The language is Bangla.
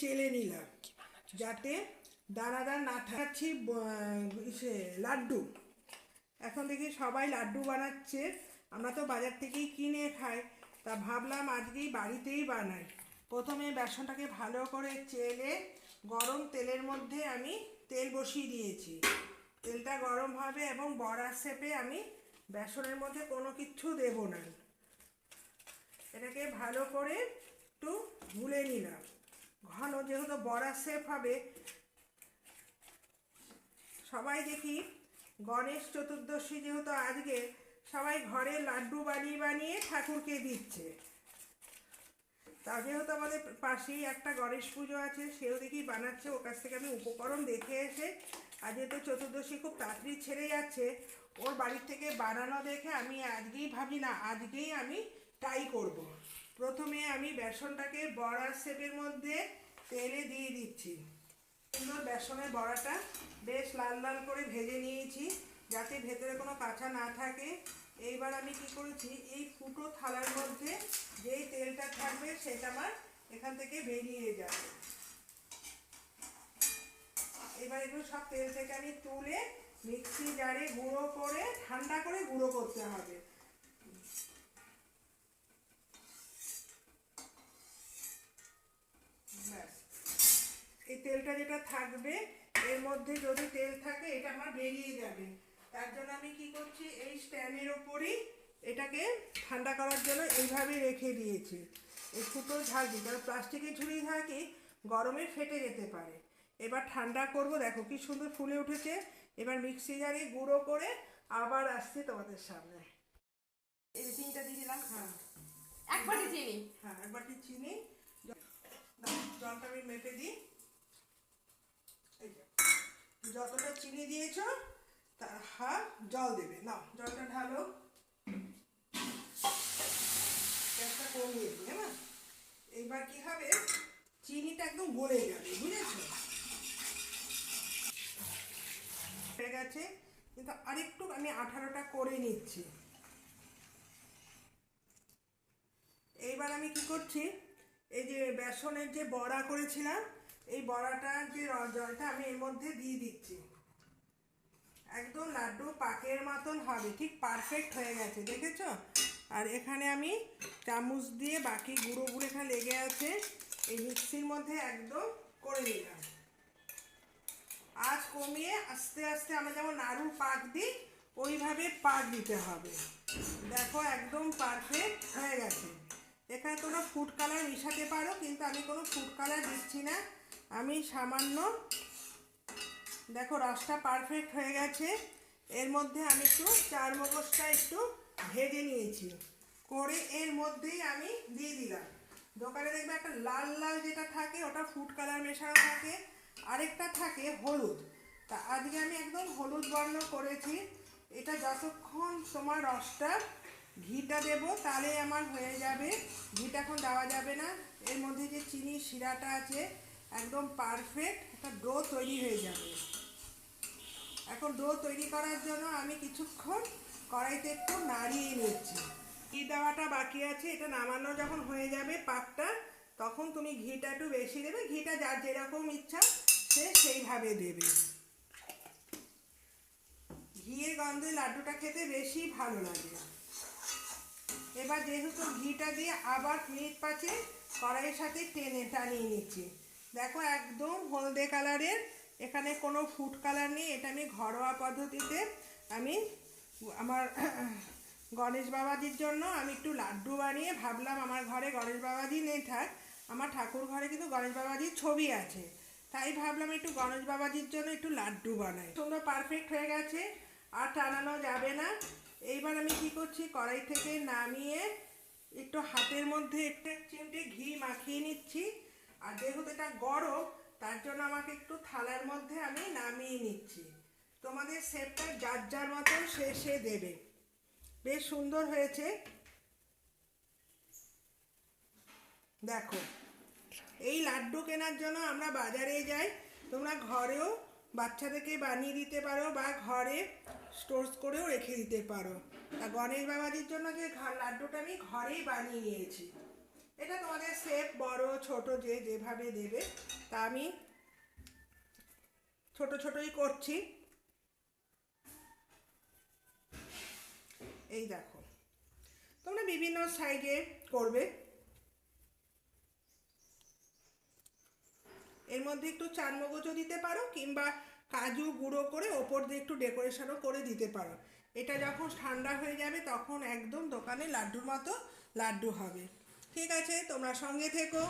চেলে নিলাম। যাতে দানাদার না থাকছি ইসে লাড্ডু। এখন দেখি সবাই লাড্ডু বানাচ্ছে। আমরা তো বাজার থেকেই কিনে খাই। তা ভাবলাম আজকেই বাড়িতেই বানাই। প্রথমে বেসনটাকে ভালো করে চেলে গরম তেলের মধ্যে আমি তেল বসিয়ে দিয়েছি। তেলটা গরম হবে এবং বড়ার শেপে আমি বেসনের মধ্যে কোনো কিছু দেব না। এটাকে ভালো করে একটু ভুলে নিলাম। ঘন, যেহেতু বড়া শেপ হবে, সবাই দেখি, গণেশ চতুর্দশী যেহেতু আজকে, সবাই ঘরে লাড্ডু বানিয়ে বানিয়ে ঠাকুরকে দিচ্ছে তা যেহেতু আমাদের পাশেই একটা গণেশ পুজো আছে, সেও দেখি বানাচ্ছে, ওর কাছ থেকে আমি উপকরণ দেখে এসে, আর যেহেতু চতুর্দশী খুব তাড়াতাড়ি ছেড়ে যাচ্ছে, ওর বাড়ির থেকে বানানো দেখে আমি আজকেই ভাবি না, আজকেই আমি ট্রাই করব। প্রথমে আমি বেসনটাকে বড়ার শেপের মধ্যে তেলে দিয়ে দিচ্ছি। সুন্দর বেসনের বড়াটা বেশ লাল লাল করে ভেজে নিয়েছি, যাতে ভেতরে কোনো কাঁচা না থাকে। এইবার আমি কি করেছি, এই ফুটো থালার মধ্যে যেই তেলটা থাকবে সেটা আমার এখান থেকে বেরিয়ে যাবে। এবার এগুলো সব তেল থেকে আমি তুলে মিক্সি জারে গুঁড়ো করে, ঠান্ডা করে গুঁড়ো করতে হবে ব্যাস এই তেলটা যেটা থাকবে এর মধ্যে যদি তেল থাকে এটা আমার বেরিয়ে যাবে। তার জন্য আমি কি করছি এই স্ট্যান্ডের ওপরই এটাকে ঠান্ডা করার জন্য এইভাবে রেখে দিয়েছি। এই ফুটো ঝাড়ছি কারণ প্লাস্টিকের ঝুড়ি থাকে গরমে ফেটে যেতে পারে। এবার ঠান্ডা করব দেখো কি সুন্দর ফুলে উঠেছে। এবার মিক্সি জারে গুঁড়ো করে আবার আসছি তোমাদের সামনে। এই চিনিটা দিয়ে দিলাম হ্যাঁ। এক বাটি চিনি। হ্যাঁ এক বাটি চিনি। জলটা আমি মেপে দিই। যতটা চিনি দিয়েছ, তার হাফ জল দেবে। না জলটা ঢালো। গ্যাসটা কমিয়ে দিই হ্যাঁ? এইবার কি হবে? চিনিটা একদম গলে যাবে, বুঝেছ? হয়ে গেছে। কিন্তু আরেকটু আমি আঠারোটা করে নিচ্ছি। এইবার আমি কি করছি? এই যে বেসনের যে বড়া করেছিলাম এই বড়াটা যে জলটা আমি এর মধ্যে দিয়ে দিচ্ছি। একদম লাড্ডু পাকের মতন হবে, ঠিক পারফেক্ট হয়ে গেছে, দেখেছ? আর এখানে আমি চামচ দিয়ে বাকি গুঁড়ো গুঁড়ো এখানে লেগে আছে, এই মিক্সির মধ্যে একদম করে নিলাম। আজ কমিয়ে আস্তে আস্তে আমরা যেমন নাড়ু পাক দিই, ওইভাবে পাক দিতে হবে। দেখো একদম পারফেক্ট হয়ে গেছে। এখানে তোমরা ফুড কালার মিশাতে পারো, কিন্তু আমি কোনো ফুড কালার দিচ্ছি না। আমি সামান্য, দেখো রসটা পারফেক্ট হয়ে গেছে। এর মধ্যে আমি একটু চার মগজটা একটু ভেজে নিয়েছি। করে এর মধ্যেই আমি দিয়ে দিলাম। দোকানে দেখবে একটা লাল লাল যেটা থাকে, ওটা ফুড কালার মেশানো থাকে। আরেকটা থাকে হলুদ। তা আজকে আমি একদম হলুদ বর্ণ করেছি। এটা যতক্ষণ তোমার রসটা ঘিটা দেব তাহলে আমার হয়ে যাবে। ঘিটা এখন দেওয়া যাবে না। এর মধ্যে যে চিনি শিরাটা আছে একদম পারফেক্ট একটা ডো তৈরি হয়ে যাবে। এখন ডো তৈরি করার জন্য আমি কিছুক্ষণ কড়াইতে একটু নাড়িয়ে নিচ্ছি। ঘি দেওয়াটা বাকি আছে, এটা নামানো যখন হয়ে যাবে পাকটা তখন তুমি ঘিটা একটু বেশি দেবে, ঘিটা যার যেরকম ইচ্ছা সে সেইভাবে দেবে। ঘিয়ের গন্ধে লাড্ডুটা খেতে বেশি ভালো লাগে। এবার যেহেতু ঘিটা দিয়ে আবার মিনিট পাঁচে কড়াইয়ের সাথে টেনে টানিয়ে নিচ্ছি। দেখো, একদম হলদে কালারের। এখানে কোনো ফুড কালার নেই, এটা আমি ঘরোয়া পদ্ধতিতে আমি আমার গণেশ বাবাজির জন্য আমি একটু লাড্ডু বানিয়ে ভাবলাম, আমার ঘরে গণেশ বাবাজি নেই থাক, আমার ঠাকুর ঘরে কিন্তু গণেশ বাবাজির ছবি আছে। তাই ভাবলাম একটু গণেশ বাবাজির জন্য একটু লাড্ডু বানাই। সুন্দর পারফেক্ট হয়ে গেছে, আর টানানো যাবে না। এইবার আমি কি করছি, কড়াই থেকে নামিয়ে একটু হাতের মধ্যে একটা চিমটে ঘি মাখিয়ে নিচ্ছি। আর যেহেতু এটা গরম, তার জন্য আমাকে একটু থালার মধ্যে আমি নামিয়ে নিচ্ছি। তোমাদের শেপটা যার যার মতন সে দেবে। বেশ সুন্দর হয়েছে। দেখো, এই লাড্ডু কেনার জন্য আমরা বাজারে যাই। তোমরা ঘরেও বাচ্চাদেরকে বানিয়ে দিতে পারো বা ঘরে স্টোর্স করেও রেখে দিতে পারো। আর গণেশ বাবাজির জন্য যে লাড্ডুটা আমি ঘরেই বানিয়ে নিয়েছি। এটা তোমাদের শেপ বড়, ছোট, যে যেভাবে দেবে, তা আমি ছোট, ছোটই করছি। এই দেখো, তোমরা বিভিন্ন সাইজে করবে। এর মধ্যে একটু চার মগজও দিতে পারো, কিংবা কাজু গুঁড়ো করে ওপর দিয়ে একটু ডেকোরেশনও করে দিতে পারো। এটা যখন ঠান্ডা হয়ে যাবে, তখন একদম দোকানে লাড্ডুর মতো লাড্ডু হবে। ঠিক আছে তোমরা সঙ্গে থেকো।